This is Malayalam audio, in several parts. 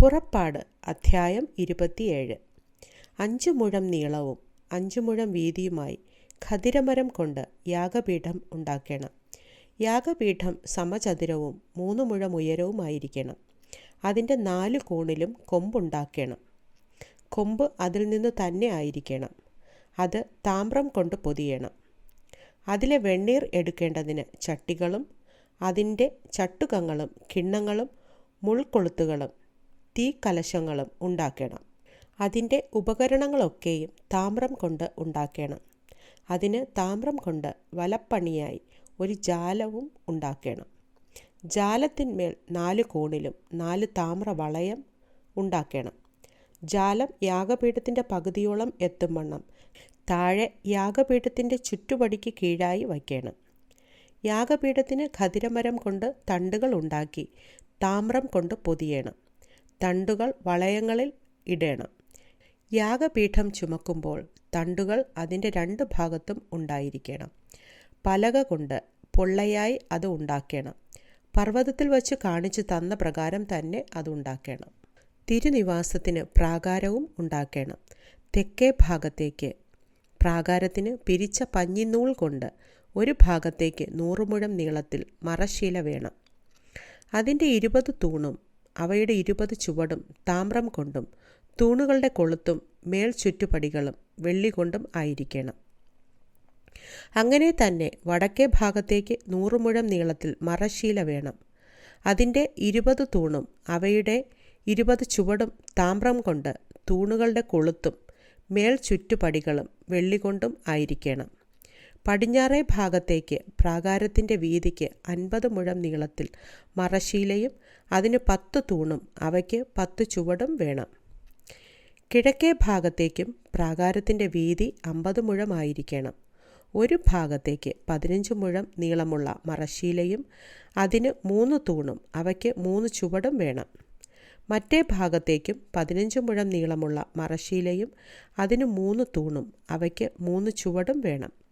പുറപ്പാട് അധ്യായം ഇരുപത്തിയേഴ്. അഞ്ചു മുഴം നീളവും അഞ്ചു മുഴം വീതിയുമായി ഖതിരമരം കൊണ്ട് യാഗപീഠം ഉണ്ടാക്കണം. യാഗപീഠം സമചതുരവും മൂന്ന് മുഴം ഉയരവുമായിരിക്കണം. അതിന്റെ നാല് കോണിലും കൊമ്പുണ്ടാക്കണം. കൊമ്പ് അതിൽ നിന്ന് തന്നെ ആയിരിക്കണം. അത് താമ്രം കൊണ്ട് പൊതിയണം. അതിലെ വെണ്ണീർ എടുക്കേണ്ടതിന് ചട്ടികളും അതിന്റെ ചട്ടുകങ്ങളും കിണ്ണങ്ങളും മുൾക്കൊളുത്തുകളും തീക്കലശങ്ങളും ഉണ്ടാക്കണം. അതിന്റെ ഉപകരണങ്ങളൊക്കെയും താമ്രം കൊണ്ട് ഉണ്ടാക്കണം. അതിന് താമ്രം കൊണ്ട് വലപ്പണിയായി ഒരു ജാലവും ഉണ്ടാക്കണം. ജാലത്തിന്മേൽ നാല് കോണിലും നാല് താമ്ര വളയം ഉണ്ടാക്കണം. ജാലം യാഗപീഠത്തിന്റെ പകുതിയോളം എത്തും വണ്ണം താഴെ യാഗപീഠത്തിന്റെ ചുറ്റുപടിക്ക് കീഴായി വയ്ക്കണം. യാഗപീഠത്തിന് ഖതിരമരം കൊണ്ട് തണ്ടുകൾ ഉണ്ടാക്കി താമ്രം കൊണ്ട് പൊതിയണം. തണ്ടുകൾ വളയങ്ങളിൽ ഇടേണം. യാഗപീഠം ചുമക്കുമ്പോൾ തണ്ടുകൾ അതിന്റെ രണ്ട് ഭാഗത്തും ഉണ്ടായിരിക്കണം. പലക കൊണ്ട് പൊള്ളയായി അത് ഉണ്ടാക്കണം. പർവതത്തിൽ വച്ച് കാണിച്ചു തന്ന പ്രകാരം തന്നെ അത് ഉണ്ടാക്കണം. തിരുനിവാസത്തിന് പ്രാകാരവും ഉണ്ടാക്കണം. തെക്കേ ഭാഗത്തേക്ക് പ്രാകാരത്തിന് പിരിച്ച പഞ്ഞിനൂൽ കൊണ്ട് ഒരു ഭാഗത്തേക്ക് നൂറുമുഴം നീളത്തിൽ മറശീല വേണം. അതിന്റെ ഇരുപത് തൂണും അവയുടെ ഇരുപത് ചുവടും താമ്രം കൊണ്ടും തൂണുകളുടെ കൊളുത്തും മേൽ ചുറ്റുപടികളും വെള്ളി കൊണ്ടും ആയിരിക്കണം. അങ്ങനെ തന്നെ വടക്കേ ഭാഗത്തേക്ക് നൂറുമുഴം നീളത്തിൽ മറശീല വേണം. അതിന്റെ ഇരുപത് തൂണും അവയുടെ ഇരുപത് ചുവടും താമ്രം കൊണ്ട് തൂണുകളുടെ കൊളുത്തും മേൽ ചുറ്റുപടികളും വെള്ളി കൊണ്ടും ആയിരിക്കണം. പടിഞ്ഞാറേ ഭാഗത്തേക്ക് പ്രാകാരത്തിന്റെ വീതിക്ക് അൻപത് മുഴം നീളത്തിൽ മറശീലയും അതിന് പത്ത് തൂണും അവയ്ക്ക് പത്ത് ചുവടും വേണം. കിഴക്കേ ഭാഗത്തേക്കും പ്രാകാരത്തിന്റെ വീതി അമ്പത് മുഴമായിരിക്കണം ഒരു ഭാഗത്തേക്ക് പതിനഞ്ച് മുഴം നീളമുള്ള മറശീലയും അതിന് മൂന്ന് തൂണും അവയ്ക്ക് മൂന്ന് ചുവടും വേണം. മറ്റേ ഭാഗത്തേക്കും പതിനഞ്ച് മുഴം നീളമുള്ള മറശീലയും അതിന് മൂന്ന് തൂണും അവയ്ക്ക് മൂന്ന് ചുവടും വേണം.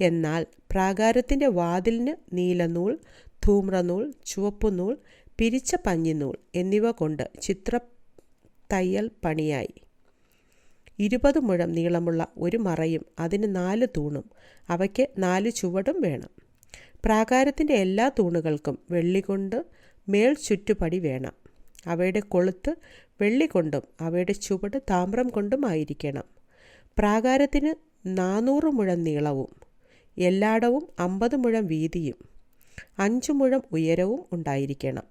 എന്നാൽ പ്രാകാരത്തിന്റെ വാതിലിന് നീലനൂൽ ധൂമ്രനൂൽ ചുവപ്പുനൂൽ പിരിച്ച പഞ്ഞിനൂൽ എന്നിവ കൊണ്ട് ചിത്ര തയ്യൽ പണിയായി. ഇരുപത് മുഴം നീളമുള്ള ഒരു മറയും അതിന് നാല് തൂണും അവയ്ക്ക് നാല് ചുവടും വേണം. പ്രാകാരത്തിന്റെ എല്ലാ തൂണുകൾക്കും വെള്ളി കൊണ്ട് മേൽ ചുറ്റുപടി വേണം. അവയുടെ കൊളുത്ത് വെള്ളി കൊണ്ടും അവയുടെ ചുവട് താമ്രം കൊണ്ടും ആയിരിക്കണം. പ്രാകാരത്തിന് നാനൂറ് മുഴം നീളവും എല്ലായിടവും അമ്പത് മുഴം വീതിയും അഞ്ച് മുഴം ഉയരവും ഉണ്ടായിരിക്കണം.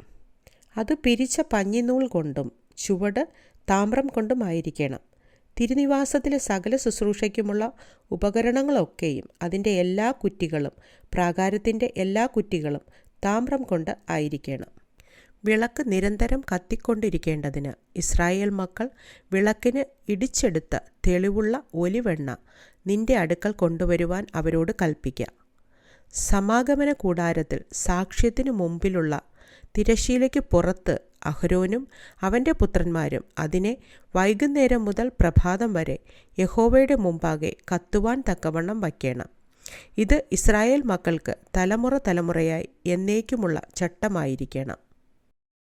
അത് പിരിച്ച പഞ്ഞിനൂൽ കൊണ്ടും ചുവട് താമ്രം കൊണ്ടുമായിരിക്കണം തിരുനിവാസത്തിലെ സകല ശുശ്രൂഷയ്ക്കുമുള്ള ഉപകരണങ്ങളൊക്കെയും അതിന്റെ എല്ലാ കുറ്റികളും പ്രാകാരത്തിന്റെ എല്ലാ കുറ്റികളും താമ്രം കൊണ്ട് ആയിരിക്കണം. വിളക്ക് നിരന്തരം കത്തിക്കൊണ്ടിരിക്കേണ്ടതിന് ഇസ്രായേൽ മക്കൾ വിളക്കിന് ഇടിച്ചെടുത്ത തെളിവുള്ള ഒലിവെണ്ണ നിന്റെ അടുക്കൽ കൊണ്ടുവരുവാൻ അവരോട് കൽപ്പിക്കുക സമാഗമന കൂടാരത്തിൽ സാക്ഷ്യത്തിനു മുമ്പിലുള്ള തിരശീലയ്ക്ക് പുറത്ത് അഹ്രോനും അവന്റെ പുത്രന്മാരും അതിനെ വൈകുന്നേരം മുതൽ പ്രഭാതം വരെ യഹോവയുടെ മുമ്പാകെ കത്തുവാൻ തക്കവണ്ണം വയ്ക്കണം. ഇത് ഇസ്രായേൽ മക്കൾക്ക് തലമുറ തലമുറയായി എന്നേക്കുമുള്ള ചട്ടമായിരിക്കണം.